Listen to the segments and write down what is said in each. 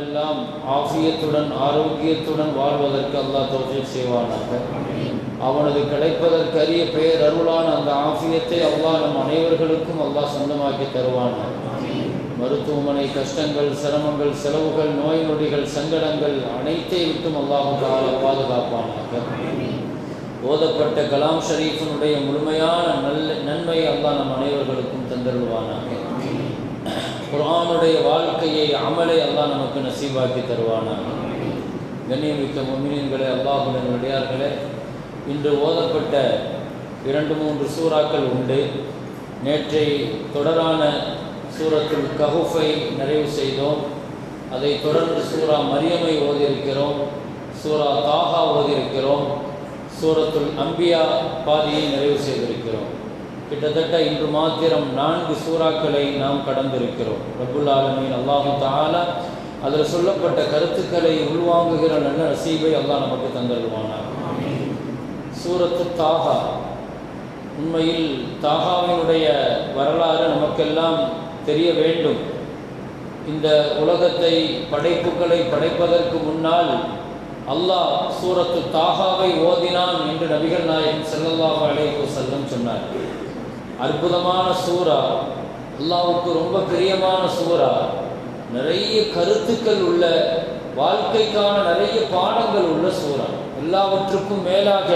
எல்லாம் ஆஃபியத்துடன் ஆரோக்கியத்துடன் வாழ்வதற்கு அல்லாஹ் தௌஃபீக் செய்வானாக. அவனது கிடைப்பதற்கு அரிய பெயர் அருளான அந்த ஆசியத்தை அல்லாஹ் நம் அனைவர்களுக்கும் அல்லாஹ் சொந்தமாக்கி தருவானாக. மருத்துவமனை கஷ்டங்கள் சிரமங்கள் செலவுகள் நோய் நொடிகள் சங்கடங்கள் அனைத்தை விட்டும் அல்லாஹு தாலா பாதுகாப்பானாக. ஓதப்பட்ட கலாம் ஷரீஃபினுடைய முழுமையான நல்ல நன்மை அல்லாஹ் நம் அனைவர்களுக்கும் தந்தருவானாக குரானுடைய வாழ்க்கையை அமலை அல்லாஹ் நமக்கு நசீவாக்கி தருவானான் கண்ணியமிக்க மொமினியன்களே அல்லாஹுடன் விடையார்களே இன்று ஓதப்பட்ட இரண்டு மூன்று சூறாக்கள் உண்டு. நேற்றை தொடரான சூரத்தில் கஹுஃபை நிறைவு செய்தோம். அதை தொடர்ந்து சூரா மரியமை ஓதியிருக்கிறோம். சூரா தாஹா ஓதியிருக்கிறோம். சூரத்துல் அம்பியா பாதியை நிறைவு செய்திருக்கிறோம். கிட்டத்தட்ட இன்று மாத்திரம் நான்கு சூறாக்களை நாம் கடந்திருக்கிறோம். ரபுல் ஆலமீன் அல்லாஹு தாலா அதில் சொல்லப்பட்ட கருத்துக்களை உள்வாங்குகிற நல்ல நசீபை அல்லாஹ் நமக்கு தந்தருவானார் சூரத்து தாகா உண்மையில் தாகாவினுடைய வரலாறு நமக்கெல்லாம் தெரிய வேண்டும். இந்த உலகத்தை படைப்புகளை படைப்பதற்கு முன்னால் அல்லாஹ் சூரத்து தாகாவை ஓதினான் என்று நபிகள் நாயகம் செல்லல்லாஹ் அலைஹி செல்லம் சொன்னார் அற்புதமான சூரா அல்லாவுக்கு ரொம்ப பிரியமான சூரா நிறைய கருத்துக்கள் உள்ள வாழ்க்கைக்கான நிறைய பாடங்கள் உள்ள சூரா எல்லாவற்றுக்கும் மேலாக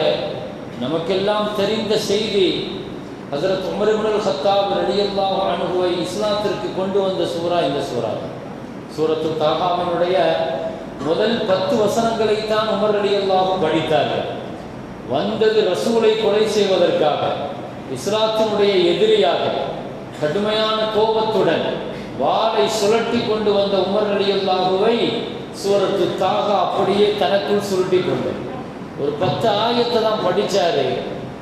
நமக்கெல்லாம் தெரிந்த செய்தி ஹசரத் உமர் இப்னுல் ஹத்தாப் ரலியல்லாஹு அன்ஹுவை இஸ்லாத்திற்கு கொண்டு வந்த சூரா இந்த சூரா சூரத்து தாகாவினுடைய முதல் பத்து வசனங்களை தான் உமர் ரலியல்லாஹு படித்தார்கள். வந்தது ரசூலை கொலை செய்வதற்காக. இஸ்லாத்தினுடைய எதிரியாக கடுமையான கோபத்துடன் வாளை சுழட்டி கொண்டு வந்த உமர் ரலியல்லாஹுவை சூரத்து தாகா அப்படியே தனக்குள் சுருட்டி கொண்டு ஒரு பத்து ஆயத்தை தான் படித்தாரு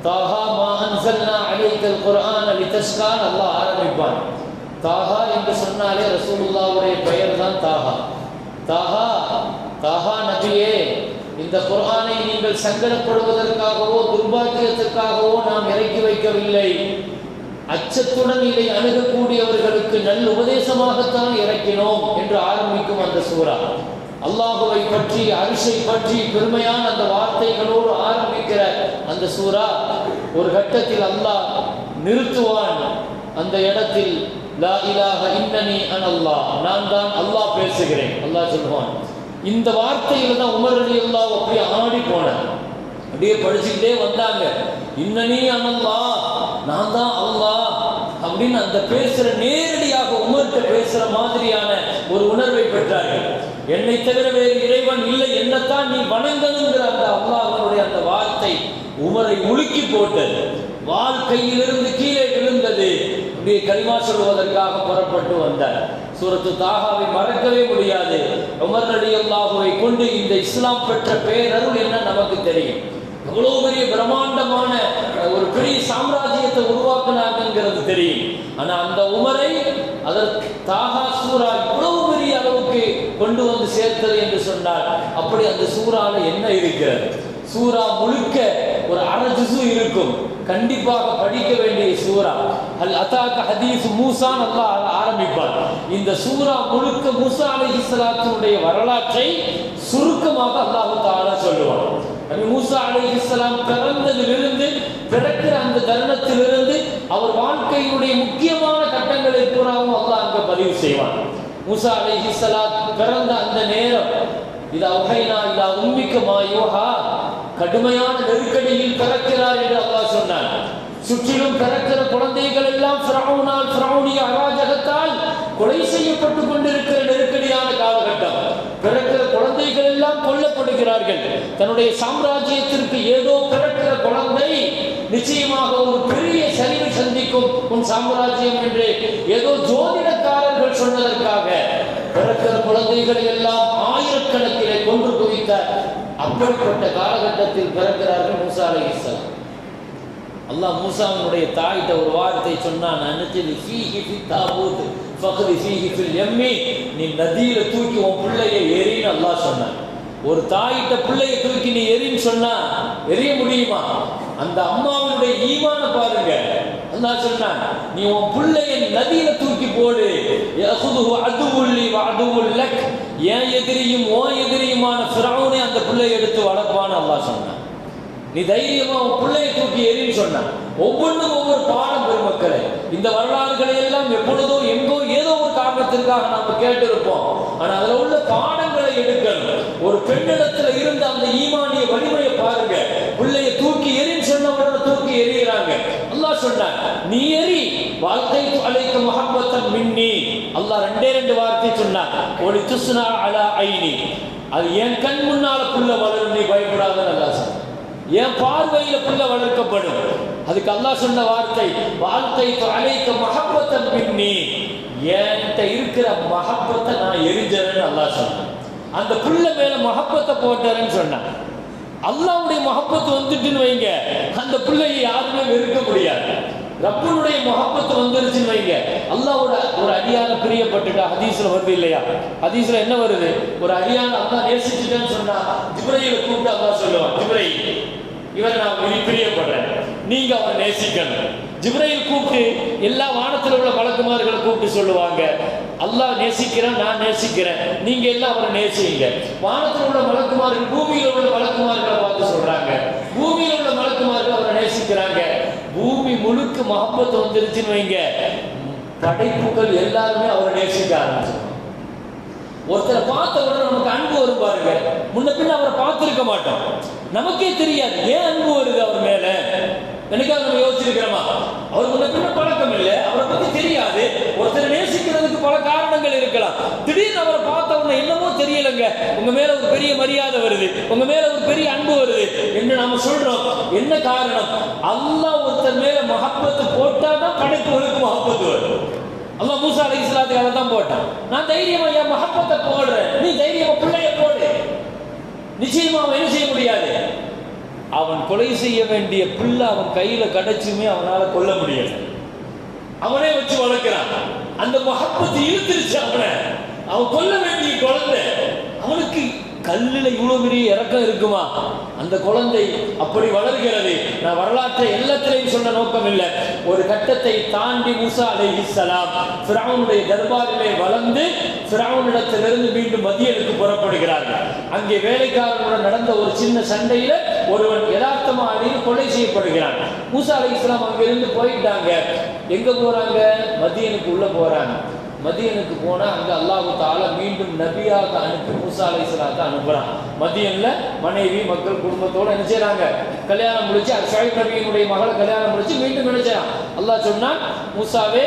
தாகா மா அன்சல்னா குரான் குர்ஆன் லிதஸ்கான் அல்லாஹ் ஆரம்பிப்பான். தாஹா என்று சொன்னாலே ரசூலுல்லாவுடைய பெயர் தான் தாகா. தாகா தாகா நபியே இந்த குரானை நீங்கள் சங்கடப்படுவதற்காகவோ துர்பாக்கியத்திற்காகவோ நாம் இறக்கி வைக்கவில்லை. அச்சத்துடன் இதை அணுகக்கூடியவர்களுக்கு நல்ல உபதேசமாகத்தான் இறக்கினோம் என்று ஆரம்பிக்கும் அந்த சூறா. அல்லாஹுவை பற்றி அரிசை பற்றி பெருமையான அந்த வார்த்தைகளோடு ஆரம்பிக்கிற அந்த சூறா ஒரு கட்டத்தில் அல்லாஹ் நிறுத்துவான். அந்த இடத்தில் லா இலாஹ இன்னனி அன் அல்லாஹ் நான் தான் அல்லாஹ் பேசுகிறேன். அல்லாஹ் சொல்லுவான் இந்த வார்த்தையில தான் உமர் அலி அல்லா அப்படியே ஆடி போனான் அப்படியே படிச்சுக்கிட்டே வந்தாங்க. இன்னனே அனல்லா நான் தான் அல்லா அப்படின்னு அந்த பேசுற நேரடியாக உமர்கிட்ட பேசுற மாதிரியான ஒரு உணர்வை பெற்றார்கள். என்னை தவிர வேறு இறைவன் இல்லை என்னத்தான் நீ வணங்கணுங்கிற அந்த அல்லாஹனுடைய அந்த வார்த்தை உமரை முழுக்கி போட்டது. வாழ்க்கையிலிருந்து கீழே விழுந்தது. இப்படி கலிமா சொல்வதற்காக புறப்பட்டு வந்தார். சூரத்து தாகாவை மறக்கவே முடியாது. உமர் அலி அல்லாஹுவை கொண்டு இந்த இஸ்லாம் பெற்ற பேரருள் என்ன நமக்கு தெரியும். அவ்வளவு பெரிய பிரம்மாண்டமான ஒரு பெரிய சாம்ராஜ்யத்தை உருவாக்கினாங்கிறது தெரியும். ஆனா அந்த உமரை அதற்கு தாகா சூரா இவ்வளவு பெரிய அளவுக்கு கொண்டு வந்து சேர்த்தது என்று சொன்னார் அப்படி அந்த சூறால என்ன இருக்கிறது? சூரா முழுக்க ஒரு அரஜிசு இருக்கும். கண்டிப்பாக படிக்க வேண்டிய சூரா அல் அத்தாக்க ஹதீஸ் மூசான் அல்லாஹ் ஆரம்பிப்பார். இந்த சூரா முழுக்க மூசா அலைஹிஸ்ஸலாத்தினுடைய வரலாற்றை சுருக்கமாக அல்லாஹு தாரா சொல்லுவான். மூசா மூசா இஸ்லாம் பிறந்ததிலிருந்து பிறக்கிற அந்த தருணத்திலிருந்து அவர் வாழ்க்கையினுடைய முக்கியமான கட்டங்களை பூராவும் அல்லாஹ் அங்க பதிவு செய்வான். மூசா அலைஹிஸ்ஸலாம் பிறந்த அந்த நேரம் இது அவுகைனா இல்லா உம்மிக்க மாயோஹா கடுமையான நெருக்கடியில் பிறக்கிறார் என்று அல்லாஹ் சொன்னான். சுற்றிலும் பிறக்கிற குழந்தைகள் எல்லாம் ஃபிரௌனால் ஃபிரௌனிய அராஜகத்தால் கொலை செய்யப்பட்டு கொண்டிருக்கிற நெருக்கடியான காலகட்டம். பிறக்கிற குழந்தைகள் எல்லாம் கொல்லப்படுகிறார்கள். தன்னுடைய சாம்ராஜ்யத்திற்கு ஏதோ பிறக்கிற குழந்தை நிச்சயமாக ஒரு பெரிய சரிவை சந்திக்கும் உன் சாம்ராஜ்யம் என்று ஏதோ ஜோதிடக்காரர்கள் சொன்னதற்காக பிறக்கிற குழந்தைகளை எல்லாம் ஆயிரக்கணக்கிலே கொன்று குவித்த அப்படிப்பட்ட காலகட்டத்தில் பிறக்கிறார்கள் மூசா அலைஹிஸ்ஸலாம் அல்லாஹ் மூசாவினுடைய தாயிட்ட ஒரு வார்த்தை சொன்னான் அனுச்சது ஃபீஹி ஃபி தாபூத் ஃபக்தி ஃபீஹி ஃபில் யம்மி. நீ நதியில தூக்கி உன் பிள்ளையை எரின்னு அல்லாஹ் சொன்னான். ஒரு தாயிட்ட பிள்ளையை தூக்கி நீ எரின்னு சொன்னா எரிய முடியுமா? அந்த அம்மாவினுடைய ஈமான பாருங்க. அல்லாஹ் சொன்னான் நீ உன் பிள்ளையை நதியில தூக்கி போடு. யஹுதுஹு அதுவுல்லி வ என் ஏன் எதிரியும் ஓ எதிரியுமான ஃபிரௌனை அந்த பிள்ளையை எடுத்து வளர்ப்பான்னு அல்லாஹ் சொன்னான். நீ தைரியமா உன் பிள்ளையை தூக்கி எறின்னு சொன்னான். ஒவ்வொன்றும் ஒவ்வொரு பாடம் பெருமக்களே. இந்த வரலாறுகளை எல்லாம் எப்பொழுதோ எங்கோ ஏதோ ஒரு காரணத்திற்காக நாம கேட்டிருப்போம். ஆனா அதுல உள்ள பாடங்களை எடுக்கணும். ஒரு பெண்ணிடத்துல இருந்த அந்த ஈமானிய வலிமையை பாருங்க. நீ எறி வாழ்க்கை அழைக்க முகப்பத்தன் மின்னி. அல்லாஹ் ரெண்டே ரெண்டு வார்த்தை சொன்னான். ஒரு துஸ்னா அலா ஐனி. அது என் கண் முன்னால புள்ள வளரும் நீ பயப்படாதன்னு அல்லாஹ் என் பார்வையில புள்ள வளர்க்கப்படும். அதுக்கு அல்லாஹ் சொன்ன வார்த்தை வாழ்க்கை அழைக்க மஹப்பத்தன் பின்னி என்கிட்ட இருக்கிற மகப்பத்தை நான் எரிஞ்சேன்னு அல்லாஹ் சொன்னேன். அந்த புள்ள மேல மகப்பத்தை போட்டேன்னு சொன்னான். அல்லாவுடைய மகப்பத்து வந்துட்டுன்னு வைங்க. அந்த பிள்ளையை யாருமே வெறுக்க முடியாது. ரப்பனுடைய முகப்பத்து வந்துருச்சுன்னு வைங்க. அல்லாவோட ஒரு அடியான பிரியப்பட்டுட்டா ஹதீஸ்ல வருது இல்லையா? ஹதீஸ்ல என்ன வருது? ஒரு அடியான அல்லா நேசிச்சுட்டேன்னு சொன்னா ஜிப்ரையில கூப்பிட்டு அல்லா சொல்லுவான் ஜிப்ரை இவர் நான் விரி- பிரியப்படுறேன். நீங்க அவரை நேசிக்கணும். ஜிப்ரையில் கூப்பிட்டு எல்லா வானத்தில் உள்ள வழக்குமார்களை கூப்பிட்டு சொல்லுவாங்க அல்லாஹ் நேசிக்கிறேன் நான் நேசிக்கிறேன். நீங்க எல்லாம் அவரை நேசிங்க. வானத்தில் உள்ள வழக்குமார்கள் பூமியில் உள்ள வழக்குமார்களை பார்த்து சொல்றாங்க பூமியில் உள்ள வழக்குமார்கள் அவரை நேசிக்கிறாங்க பூமி முழுக்க மகப்பத்து வந்துருச்சுன்னு வைங்க. படைப்புகள் எல்லாருமே அவரை நேசிக்க ஆரம்பிச்சிருவாங்க. ஒருத்தரை பார்த்த உடனே நமக்கு அன்பு வரும் பாருங்க. முன்ன பின்ன அவரை பார்த்திருக்க மாட்டோம். நமக்கே தெரியாது. ஏன் அன்பு வருது அவர் மேல? என்னைக்காவது நம்ம யோசிச்சிருக்கிறோமா? அவர் முன்ன பின்ன பழக்கம் இல்லை. அவரை பத்தி தெரியாது. ஒருத்தரை நேசிக்கிறதுக்கு பல காரணங்கள் இருக்கலாம். திடீர்னு அவரை பார்த்த உடனே என்னமோ தெரியலங்க. உங்க மேல ஒரு பெரிய மரியாதை வருது. உங்க மேல ஒரு பெரிய அன்பு வருது. என்று நாம சொல்றோம்? என்ன காரணம்? அல்லாஹ் ஒருத்தர் மேல மஹப்பத்து போட்டாதான் படைப்புகளுக்கு மகப்பத்து வரும். அல்லாஹ் மூசா அலி இஸ்லாத்துக்கு அதை தான் போட்டான். நான் தைரியமா என் மகப்பத்தை போடுறேன். நீ தைரியமா பிள்ளைய போடு. நிச்சயமா அவன் என்ன செய்ய முடியாது? அவன் கொலை செய்ய வேண்டிய பிள்ளை அவன் கையில கிடைச்சுமே அவனால கொல்ல முடியல. அவனே வச்சு வளர்க்கிறான். அந்த மகப்பத்து இழுத்துருச்சு அவனை. அவன் கொல்ல வேண்டிய குழந்தை அவனுக்கு கல்லுல இவ்வளவு பெரிய இறக்கம் இருக்குமா? அந்த குழந்தை அப்படி வளர்கிறது. நான் வரலாற்றை எல்லாத்திலையும் சொன்ன நோக்கம் இல்லை. ஒரு கட்டத்தை தாண்டி மூசா அலைஹிஸ்ஸலாம் ஃபிரௌனுடைய தர்பாரிலே வளர்ந்து ஃபிரௌனிடத்திலிருந்து மீண்டும் மதியனுக்கு புறப்படுகிறார்கள். அங்கே வேலைக்காரனுடன் நடந்த ஒரு சின்ன சண்டையில ஒருவன் யதார்த்தமா அடியில் கொலை செய்யப்படுகிறான். மூசா இஸ்லாம் அங்கிருந்து போயிட்டாங்க. எங்க போறாங்க? மதியனுக்கு உள்ள போறாங்க. மதியனுக்கு போனால் அங்கே அல்லாஹு தாலா மீண்டும் நபியாக அனுப்பி மூசா அலைஹிஸ்ஸலாத்தை அனுப்புகிறான் மதியனில் மனைவி மக்கள் குடும்பத்தோடு என்ன கல்யாணம் முடிச்சு ஷாயிப் நபியினுடைய மகளை கல்யாணம் முடிச்சு மீண்டும் நினைச்சான் அல்லாஹ் சொன்னான் மூசாவே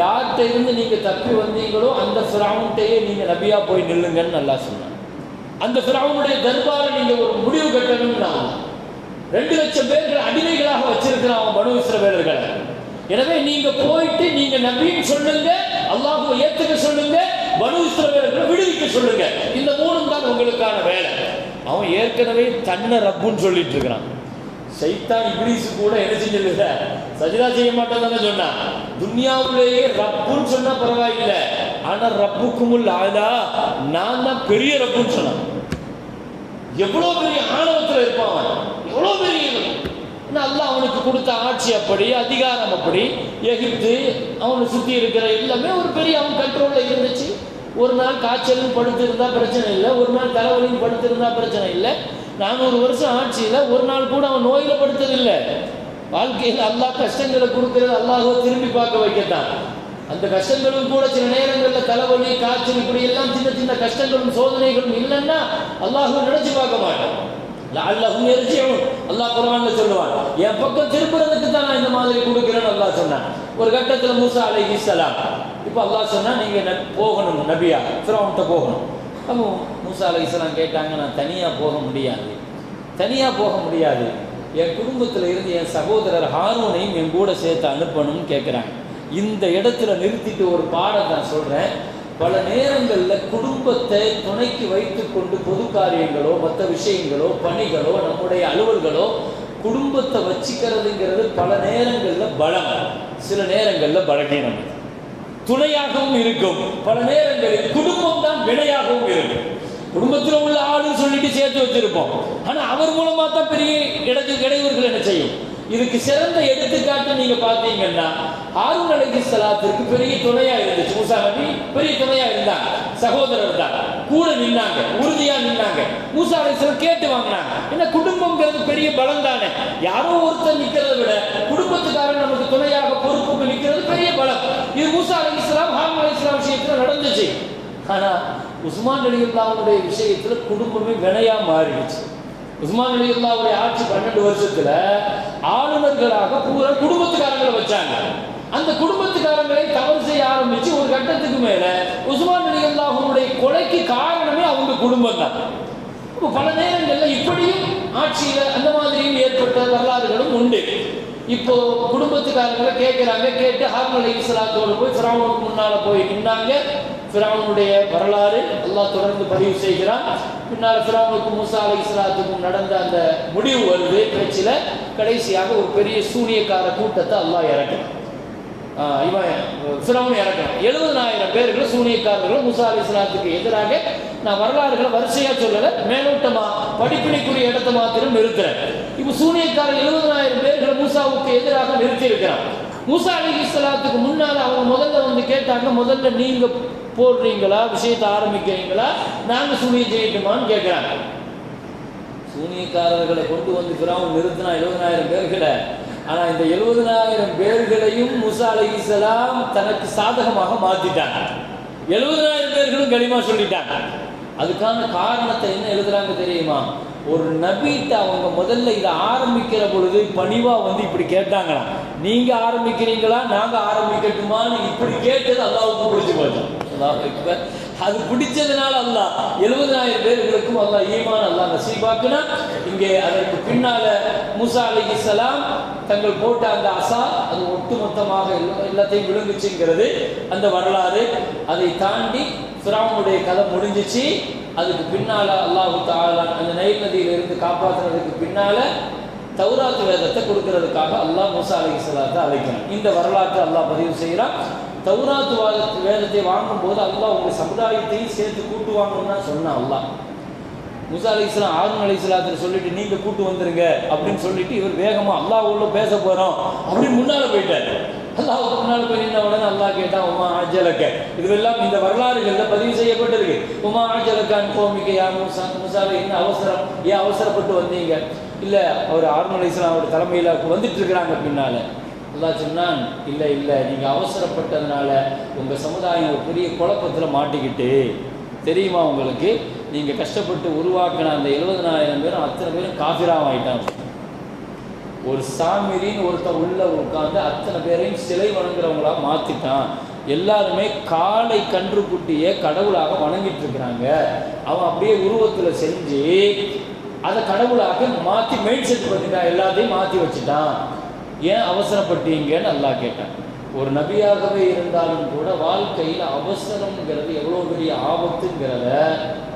யார்கிட்ட இருந்து நீங்கள் தப்பி வந்தீங்களோ அந்த ஃபிரௌன்ட்டையே நீங்கள் நபியாக போய் நில்லுங்கன்னு நல்லா சொன்னான். அந்த ஃபிரௌனுடைய தர்பாரை நீங்கள் ஒரு முடிவு கட்டணும்னா ரெண்டு லட்சம் பேர்கள் அடிமைகளாக வச்சிருக்கிறான் அவன் பனு இஸ்ரவேலர்களை. எனவே நீங்க போயிட்டு நீங்க நபின்னு சொல்லுங்க அல்லாஹுவை ஏத்துக்க சொல்லுங்க பனு இஸ்ரவேலர்களை விடுவிக்க சொல்லுங்க. இந்த மூணும் தான் உங்களுக்கான வேலை. அவன் ஏற்கனவே தன்னை ரப்புன்னு சொல்லிட்டு இருக்கிறான். சைத்தான் இப்ளீஸ் கூட என்ன செஞ்சிருக்க சஜிதா செய்ய மாட்டேன் தானே சொன்னான் துன்யாவுலேயே ரப்புன்னு சொன்னா பரவாயில்ல. ஆனா ரப்புக்குமுல் ஆதா நான் தான் பெரிய ரப்புன்னு சொன்னான். எவ்வளவு பெரிய ஆணவத்தில் இருப்பான் அவன்? எவ்வளவு பெரிய அல்லாஹ் அவனுக்கு கொடுத்த ஆட்சி அப்படி அதிகாரம் அப்படி எகிப்து அவனை சுற்றி இருக்கிற எல்லாமே ஒரு பெரிய அவன் கண்ட்ரோலில் இருந்துச்சு. ஒரு நாள் காய்ச்சல்னு படுத்திருந்தா பிரச்சனை இல்லை ஒரு நாள் தலைவலின்னு படுத்திருந்தா பிரச்சனை இல்லை. நானூறு வருஷம் ஆட்சியில் ஒரு நாள் கூட அவன் நோயில் படுத்ததில்லை. வாழ்க்கையில் அல்லாஹ் கஷ்டங்களை கொடுக்கறது அல்லாஹோ திரும்பி பார்க்க வைக்கத்தான். அந்த கஷ்டங்களும் கூட சில நேரங்களில் தலைவலி காய்ச்சல் இப்படி எல்லாம் சின்ன சின்ன கஷ்டங்களும் சோதனைகளும் இல்லைன்னா அல்லாஹோ நினைச்சு பார்க்க மாட்டான். லஅல்லஹும் யர்ஜிஊன். அல்லாஹ் குர்ஆன்ல சொல்லுவான் என் பக்கம் திருப்புறதுக்கு தான் நான் இந்த மாதிரி கொடுக்கிறேன்னு அல்லாஹ் சொன்னான். ஒரு கட்டத்தில் மூசா அலைஹிஸ்ஸலாம் இப்போ அல்லாஹ் சொன்னா நீங்க ந- போகணும் நபியா ஃபிரௌன்ட்ட போகணும். அப்போ மூசா அலைஹிஸ்ஸலாம் கேட்டாங்க நான் தனியா போக முடியாது. தனியா போக முடியாது. என் குடும்பத்தில் இருந்து என் சகோதரர் ஹார்மோனையும் என் கூட சேர்த்து அனுப்பணும்னு கேட்குறாங்க இந்த இடத்துல நிறுத்திட்டு ஒரு பாடம் நான் சொல்கிறேன் பல நேரங்களில் குடும்பத்தை துணைக்கு வைத்துக்கொண்டு பொது காரியங்களோ மற்ற விஷயங்களோ பணிகளோ நம்முடைய அலுவல்களோ குடும்பத்தை வச்சுக்கிறதுங்கிறது பல நேரங்களில் பலம். சில நேரங்களில் பலகீனம். துணையாகவும் இருக்கும். பல நேரங்களில் குடும்பம் தான் வினையாகவும் இருக்கும். குடும்பத்தில் உள்ள ஆளுன்னு சொல்லிட்டு சேர்த்து வச்சிருப்போம். ஆனால் அவர் மூலமாக தான் பெரிய இடத்து இடையூறுகள் என்ன செய்யும்? இதுக்கு சிறந்த எடுத்துக்காட்டு நீங்க பாத்தீங்கன்னா ஹாரூன் அலகி சலாத்திற்கு பெரிய துணையா இருந்துச்சு. மூசா நபி பெரிய துணையா இருந்தாங்க. சகோதரர் தான். கூட நின்னாங்க. உறுதியா நின்னாங்க. மூசா அலைஹிஸ்ஸலாம் கேட்டு வாங்கினாங்க. என்ன குடும்பம்ங்கிறது பெரிய பலம் தானே. யாரோ ஒருத்தர் நிக்கிறத விட குடும்பத்துக்காரன் நமக்கு துணையாக பொறுப்புக்கு நிக்கிறது பெரிய பலம். இது மூசா சலாம் ஹாரூன் அலைஹிஸ்ஸலாம் விஷயத்துல நடந்துச்சு. ஆனா உஸ்மான் அலியுல்லாவுடைய விஷயத்துல குடும்பமே வினையா மாறிடுச்சு. உஸ்மான் அலியுல்லாவுடைய ஆட்சி பன்னெண்டு வருஷத்துல ஆளுநர்களாக பூரா குடும்பத்துக்காரங்களை வச்சாங்க. அந்த குடும்பத்துக்காரங்களை தவறு செய்ய ஆரம்பிச்சு ஒரு கட்டத்துக்கு மேல உஸ்மான் அலியுல்லாவுடைய கொலைக்கு காரணமே அவங்க குடும்பம் தான். இப்போ பல நேரங்களில் இப்படியும் ஆட்சியில அந்த மாதிரியும் ஏற்பட்ட வரலாறுகளும் உண்டு. இப்போ குடும்பத்துக்காரங்களை கேட்கிறாங்க கேட்டு ஹார்மலை இஸ்லாத்தோடு போய் ஃபிரௌனுக்கு முன்னால போய் நின்னாங்க. ஃபிரௌனுடைய வரலாறு அல்லாஹ் தொடர்ந்து பதிவு செய்கிறான். பின்னால் ஃபிரௌனுக்கும் மூசா அலி இஸ்லாத்துக்கும் நடந்த அந்த முடிவு வருது. பேச்சில் கடைசியாக ஒரு பெரிய சூனியக்கார கூட்டத்தை அல்லாஹ் இறக்குறான். இவன் ஃபிரௌன் இறக்குறான். எழுபதனாயிரம் பேர்கள் சூனியக்காரர்கள் மூசா அலி இஸ்லாத்துக்கு எதிராக நான் வரலாறுகளை வரிசையாக சொல்லலை மேலோட்டமாக படிப்பினைக்குரிய இடத்தை மாத்திரம் நிறுத்துறேன். இப்போ சூனியக்காரர் எழுபதனாயிரம் பேர்களை மூசாவுக்கு எதிராக நிறுத்தி இருக்கிறான் மூசா அலி இஸ்லாத்துக்கு முன்னால அவங்க முதல்ல வந்து கேட்டாங்க முதல்ல நீங்க போடுறீங்களா? விஷயத்தை ஆரம்பிக்கிறீங்களா? நாங்க சூனிய செய்யட்டுமான்னு கேட்கிறாங்க சூனியக்காரர்களை கொண்டு வந்து பிராவும் நிறுத்தினா எழுபதனாயிரம் பேர்களை ஆனா இந்த எழுபதனாயிரம் பேர்களையும் முசா அலி இஸ்லாம் தனக்கு சாதகமாக மாத்திட்டாங்க. எழுபதனாயிரம் பேர்களும் களிமா சொல்லிட்டாங்க. அதுக்கான காரணத்தை என்ன எழுதுறாங்க தெரியுமா? ஒரு நபிட்ட அவங்க முதல்ல இதை ஆரம்பிக்கிற பொழுது பணிவாக வந்து இப்படி கேட்டாங்களாம். நீங்க ஆரம்பிக்கிறீங்களா? நாங்க ஆரம்பிக்கட்டுமான்னு இப்படி கேட்டது அல்லாவுக்கு பிடிச்சு போச்சு. அது பிடிச்சதுனால அல்லாஹ் எழுபதாயிரம் பேர்களுக்கும் அல்லா ஈமான் அல்லா நசீபாக்குனா இங்கே அதற்கு பின்னால மூசா இஸ்லாம் தங்கள் போட்ட அந்த அசா அது ஒட்டுமொத்தமாக எல்லாத்தையும் விழுந்துச்சுங்கிறது அந்த வரலாறு. அதை தாண்டி ஃபிரௌனுடைய கதை முடிஞ்சிச்சு. அதுக்கு பின்னால அல்லாஹு தாலான் அந்த நைல் நதியில இருந்து பின்னால் பின்னால வேதத்தை கொடுக்கறதுக்காக அல்லாஹ் மூசா அலைஹிஸ்ஸலாத்தை அழைக்கிறான். இந்த வரலாற்றை அல்லாஹ் பதிவு செய்கிறான். தௌராத்து வாத- வேதத்தை வாங்கும்போது அல்லாஹ் உங்க சமுதாயத்தையும் சேர்த்து கூட்டு வாங்கணும்னு சொன்னான் அல்லாஹ். முசா அலி இஸ்லாம் ஆர்மன் அலி இஸ்லாத்தில் சொல்லிட்டு நீங்க கூட்டு வந்துருங்க அப்படின்னு சொல்லிட்டு இவர் வேகமா அல்லாஹ் உள்ள பேச போறோம் அப்படின்னு முன்னால போயிட்டார். அல்லாஹ் முன்னால போய் நின்ன உடனே அல்லாஹ் கேட்டான் உமா ஆஜலக்க இதுவெல்லாம் இந்த வரலாறுகள்ல பதிவு செய்யப்பட்டிருக்கு. உமா ஆஜலக்கான் கோமிக்க யா முசா முசாவை என்ன அவசரம்? ஏன் அவசரப்பட்டு வந்தீங்க? இல்லை அவர் ஆர்மல் இஸ்லாம் அவர் தலைமையில் வந்துட்டு இருக்கிறாங்க பின்னால. அல்லா சொன்னான் இல்லை இல்லை நீங்கள் அவசரப்பட்டதுனால உங்கள் சமுதாயம் ஒரு பெரிய குழப்பத்தில் மாட்டிக்கிட்டு தெரியுமா உங்களுக்கு? நீங்கள் கஷ்டப்பட்டு உருவாக்கின அந்த எழுபதனாயிரம் பேரும் அத்தனை பேரும் காஃபிராக ஆகிட்டாங்க ஒரு சாமிரின்னு ஒருத்தன் உள்ள உட்காந்து அத்தனை பேரையும் சிலை வணங்குறவங்களா மாத்திட்டான். எல்லாருமே காலை கன்று குட்டியே கடவுளாக வணங்கிட்டு இருக்கிறாங்க அவன் அப்படியே உருவத்துல செஞ்சு அதை கடவுளாக மாத்தி மெயின் செட் பண்ணிட்டான் எல்லாத்தையும் மாத்தி வச்சுட்டான். ஏன் அவசரப்பட்டீங்கன்னு நல்லா கேட்டான். ஒரு நபியாகவே இருந்தாலும் கூட வாழ்க்கையில் அவசரம்ங்கிறது எவ்வளோ பெரிய ஆபத்துங்கிறத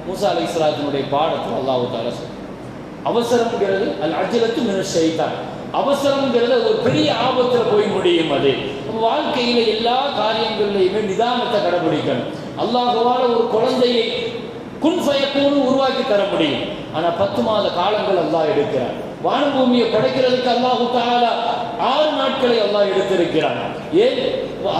மூசா அலி இஸ்லாத்தினுடைய பாடத்தில் அல்லாஹு தாலா அவசரம்ங்கிறது அல் அஜலத்து மின செய்தான் அவசரங்கிறது ஒரு பெரிய ஆபத்தில் போய் முடியும் அது. வாழ்க்கையில் வாழ்க்கையில எல்லா காரியங்கள்லையுமே நிதானத்தை கடைபிடிக்கணும். அல்லாஹுவால ஒரு குழந்தையை குன்ஃபயக்கூன்னு உருவாக்கி தர முடியும். ஆனா பத்து மாத காலங்கள் அல்லாஹ் எடுக்கிறார் வானபூமியை படைக்கிறதுக்கு அல்லாஹு தாலா ஆறு நாட்களை அல்லாஹ் எடுத்திருக்கிறான். ஏன்?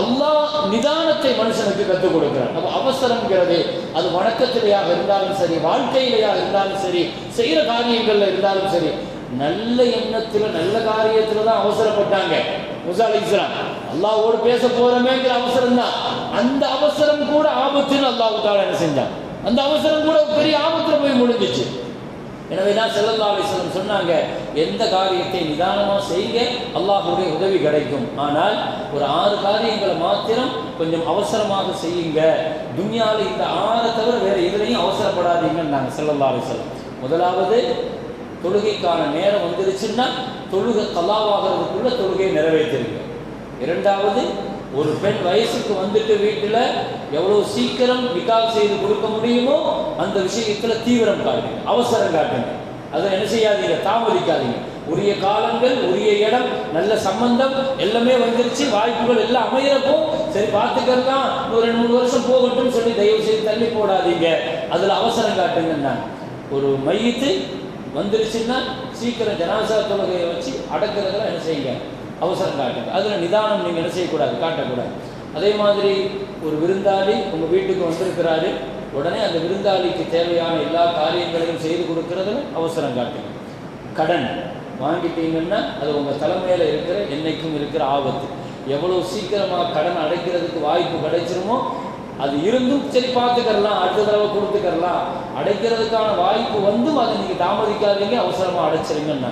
அல்லாஹ் நிதானத்தை மனுஷனுக்கு கற்றுக் கொடுக்கிறான். நம்ம அவசரம்ங்கிறது அது வணக்கத்திலேயாக இருந்தாலும் சரி வாழ்க்கையிலேயாக இருந்தாலும் சரி செய்கிற காரியங்களில் இருந்தாலும் சரி நல்ல எண்ணத்துல நல்ல காரியத்துல தான் அவசரப்பட்டாங்க. முசா அலி இஸ்லாம் அல்லாவோடு பேச போறமேங்கிற அவசரம் தான் அந்த அவசரம் கூட ஆபத்துன்னு அல்லாஹு தாலா என்ன செஞ்சான்? அந்த அவசரம் கூட பெரிய ஆபத்துல போய் முடிஞ்சிச்சு. எனவே தான் செல்லல்லா அலிஸ்லம் சொன்னாங்க எந்த காரியத்தை நிதானமாக செய்யுங்க அல்லாஹுடைய உதவி கிடைக்கும். ஆனால் ஒரு ஆறு காரியங்களை மாத்திரம் கொஞ்சம் அவசரமாக செய்யுங்க. துன்யாவில் இந்த ஆறை தவிர வேறு எதுலையும் அவசரப்படாதீங்கன்னு நாங்கள் செல்லல்லா அலிஸ்லம் முதலாவது தொழுகைக்கான நேரம் வந்துருச்சுன்னா தொழுகை கலாவாகிறதுக்குள்ள தொழுகையை நிறைவேற்றிருங்க. இரண்டாவது ஒரு பெண் வயசுக்கு வந்துட்டு வீட்டில் எவ்வளோ சீக்கிரம் நிக்கால் செய்து கொடுக்க முடியுமோ அந்த விஷயத்தில் தீவிரம் காட்டுங்க அவசரம் காட்டுங்க. அதை என்ன செய்யாதீங்க தாமதிக்காதீங்க. உரிய காலங்கள் உரிய இடம் நல்ல சம்பந்தம் எல்லாமே வந்துருச்சு வாய்ப்புகள் எல்லாம் அமையிறப்போ சரி பார்த்துக்கலாம் ஒரு ரெண்டு மூணு வருஷம் போகட்டும் சொல்லி தயவு செய்து தள்ளி போடாதீங்க. அதில் அவசரம் காட்டுங்கன்னா ஒரு மையத்து வந்துருச்சுன்னா சீக்கிரம் ஜனாசா தொழுகையை வச்சு அடக்கிறதுல என்ன செய்யுங்க? அவசரம் காட்டுங்க. அதில் நிதானம் நீங்கள் என்ன செய்யக்கூடாது? காட்டக்கூடாது. அதே மாதிரி ஒரு விருந்தாளி உங்கள் வீட்டுக்கு வந்திருக்கிறாரு. உடனே அந்த விருந்தாளிக்கு தேவையான எல்லா காரியங்களையும் செய்து கொடுக்கறதுல அவசரம் காட்டுங்க. கடன் வாங்கிட்டீங்கன்னா அது உங்கள் தலைமையில் இருக்கிற என்றைக்கும் இருக்கிற ஆபத்து. எவ்வளோ சீக்கிரமாக கடன் அடைக்கிறதுக்கு வாய்ப்பு கிடைச்சிருமோ அது இருந்தும் சரி பார்த்துக்கரலாம் அடுத்த தடவை கொடுத்துக்கரலாம் அடைக்கிறதுக்கான வாய்ப்பு வந்தும் அதை நீங்கள் தாமதிக்காதீங்க அவசரமாக அடைச்சிருங்கன்னா.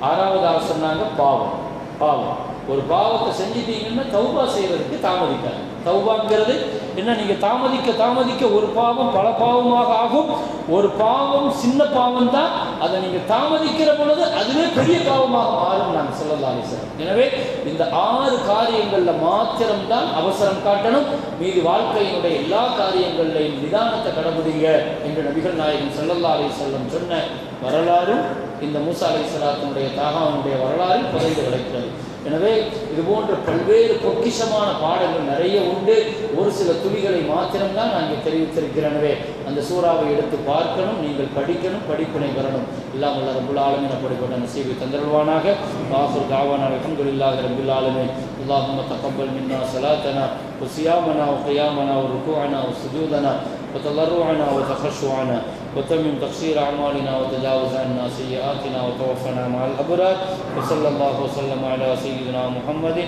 ஆறாவதாக சொன்னாங்க பாவம் பாவம். ஒரு பாவத்தை செஞ்சிட்டீங்கன்னா தௌபா செய்யறதுக்கு தாமதிக்காது தௌபாங்கிறது என்ன நீங்கள் தாமதிக்க தாமதிக்க ஒரு பாவம் பல பாவமாக ஆகும். ஒரு பாவம் சின்ன பாவம் தான். அதை நீங்கள் தாமதிக்கிற பொழுது அதுவே பெரிய பாவமாக மாறும் நான் சொல்லலாம் சார். எனவே இந்த ஆறு காரியங்களில் மாத்திரம்தான் அவசரம் காட்டணும். மீது வாழ்க்கையினுடைய எல்லா காரியங்களையும் நிதானத்தை கடைபிடிங்க என்று நபிகள் நாயகன் ஸல்லல்லாஹு அலைஹி செல்லம் சொன்ன வரலாறும் இந்த மூசா அலை சலாத்தினுடைய தாகாவுடைய வரலாறு புதைந்து கிடக்கிறது. எனவே இது போன்ற பல்வேறு பொக்கிஷமான பாடங்கள் நிறைய உண்டு ஒரு சில துளிகளை மாத்திரம்தான் நான் இங்கே தெரிவித்திருக்கிறேனவே அந்த சூறாவை எடுத்து பார்க்கணும் நீங்கள் படிக்கணும் படிப்பினை வரணும் எல்லாம் வல்ல ரபுல் ஆலமின் அப்படிப்பட்ட நசீபை தந்தருவானாக ஆசுர் தாவான அலமதுல்லாஹி ரபுல் ஆலமின் اللهم تقبل منا صلاتنا وصيامنا وقيامنا وركوعنا وسجودنا وتضرعنا وتخشعنا وتمم تقصير أعمالنا وتجاوز عنا سيئاتنا وتوفنا مع الأبرار. وصلى الله وسلم على سيدنا محمد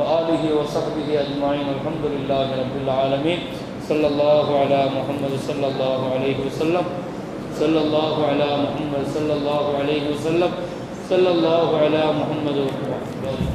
وآله وصحبه أجمعين. الحمد لله رب العالمين. صلى الله على محمد صلى الله عليه وسلم. صلى الله على محمد صلى الله عليه وسلم. صلى الله على محمد. وعلى